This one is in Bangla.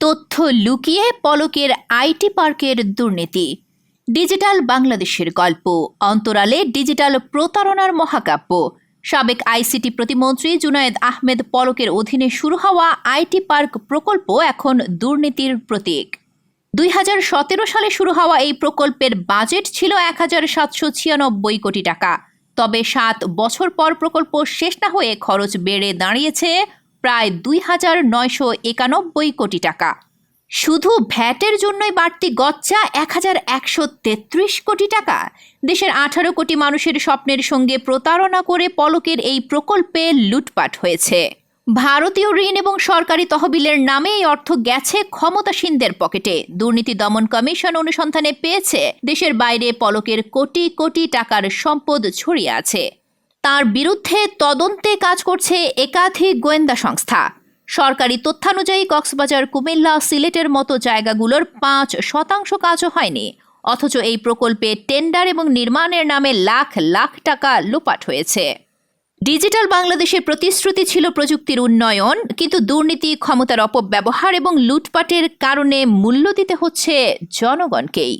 তথ্য লুকিয়ে পলকের আইটি পার্কের দুর্নীতি। ডিজিটাল বাংলাদেশের গল্প। অন্তরালে ডিজিটাল প্রতারণার মহাকাব্য। সাবেক আইসিটি প্রতিমন্ত্রী জুনায়েদ আহমেদ পলকের অধীনে শুরু হওয়া আইটি পার্ক প্রকল্প এখন দুর্নীতির প্রতীক। দুই হাজার সতেরো সালে শুরু হওয়া এই প্রকল্পের বাজেট ছিল এক হাজার সাতশো ছিয়ানব্বই কোটি টাকা। তবে সাত বছর পর প্রকল্প শেষ না হয়ে খরচ বেড়ে দাঁড়িয়েছে প্রায় দুই হাজার নয়শো একানব্বই কোটি টাকা। শুধু ভ্যাটের জন্যই বাড়তি গচ্চা এক হাজার একশো তেত্রিশ কোটি টাকা। দেশের আঠারো কোটি মানুষের স্বপ্নের সঙ্গে প্রতারণা করে পলকের এই প্রকল্পে লুটপাট হয়েছে। ভারতীয় ঋণ এবং সরকারি তহবিলের নামে এই অর্থ গেছে ক্ষমতাসীনদের পকেটে। দুর্নীতি দমন কমিশন অনুসন্ধানে পেয়েছে, দেশের বাইরে পলকের কোটি কোটি টাকার সম্পদ ছড়িয়ে আছে। তার বিরুদ্ধে তদন্তে কাজ করছে একাধিক গোয়েন্দা সংস্থা। সরকারি তথ্যানুযায়ী কক্সবাজার, কুমিল্লা, সিলেটের মতো জায়গাগুলোর পাঁচ শতাংশ কাজও হয়নি। অথচ এই প্রকল্পে টেন্ডার এবং নির্মাণের নামে লাখ লাখ টাকা লোপাট হয়েছে। ডিজিটাল বাংলাদেশের প্রতিশ্রুতি ছিল প্রযুক্তির উন্নয়ন, কিন্তু দুর্নীতি, ক্ষমতার অপব্যবহার এবং লুটপাটের কারণে মূল্য দিতে হচ্ছে জনগণকেই।